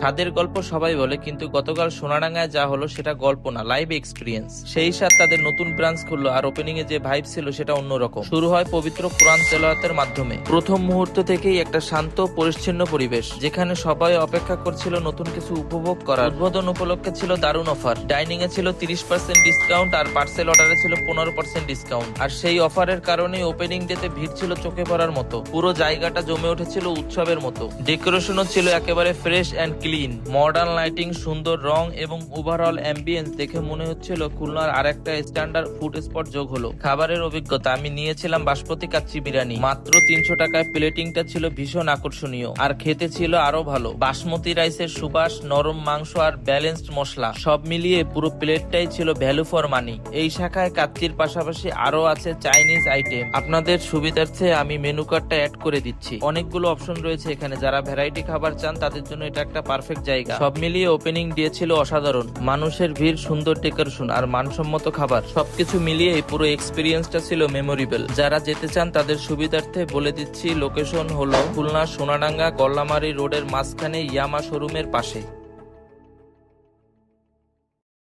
স্বাদের গল্প সবাই বলে, কিন্তু গতকাল সোনাডাঙ্গায় যা হলো সেটা গল্প না লাইভ এক্সপিরিয়েন্স সেই সাথ তাদের নতুন ব্রাঞ্চ খুললো আর ওপেনিং এ যে ভাইব ছিল সেটা অন্যরকম। শুরু হয় পবিত্র কোরআন তেলাওয়াতের মাধ্যমে। প্রথম মুহূর্ত থেকেই একটা শান্ত, পরিচ্ছন্ন পরিবেশ, যেখানে সবাই অপেক্ষা করছিল নতুন কিছু উপভোগ করার। উদ্বোধন উপলক্ষে ছিল দারুণ অফার ডাইনিং এ ছিল তিরিশ পার্সেন্ট ডিসকাউন্ট আর পার্সেল অর্ডারে ছিল পনেরো পার্সেন্ট ডিসকাউন্ট আর সেই অফারের কারণে ওপেনিং ডেতে ভিড় ছিল চোখে পড়ার মতো। পুরো জায়গাটা জমে উঠেছিল উৎসবের মতো। ডেকোরেশনও ছিল একেবারে fresh and clean, modern lighting, সুন্দর রং এবং ওভারঅল অ্যাম্বিয়েন্স দেখে মনে হচ্ছিল খুলনার আরেকটা স্ট্যান্ডার্ড ফুড স্পট যোগ হলো। খাবারের অভিজ্ঞতা, আমি নিয়েছিলাম বাসপতি কাচ্চি বিরিয়ানি। মাত্র তিনশো টাকায় প্লেটিংটা ছিল ভীষণ আকর্ষণীয়, আর খেতে ছিল আরও ভালো। বাসমতি রাইসের সুবাস, নরম মাংস আর ব্যালেন্সড মশলা, সব মিলিয়ে পুরো প্লেটটাই ছিল ভ্যালু ফর মানি। এই শাখায় কাচ্চির পাশাপাশি আরও আছে চাইনিজ আইটেম। আপনাদের সুবিধার্থে আমি মেনু কার্ডটা অ্যাড করে দিচ্ছি। অনেকগুলো অপশন রয়েছে এখানে, যারা ভ্যারাইটি খাবার চান তাদের জন্য এটা একটা পারফেক্ট জায়গা। সব মিলিয়ে ওপেনিং দিয়েছিল অসাধারণ। মানুষের ভিড়, সুন্দর ডেকোরেশন আর মানসম্মত খাবার। সবকিছু মিলিয়ে পুরো এক্সপিরিয়েন্সটা ছিল মেমোরেবল যারা যেতে চান তাদের সুবিধার্থে বলে দিচ্ছি লোকেশন হলো খুলনা সোনাডাঙ্গা কল্লামারি রোডের মাঝখানে ইয়ামা শোরুমের পাশে।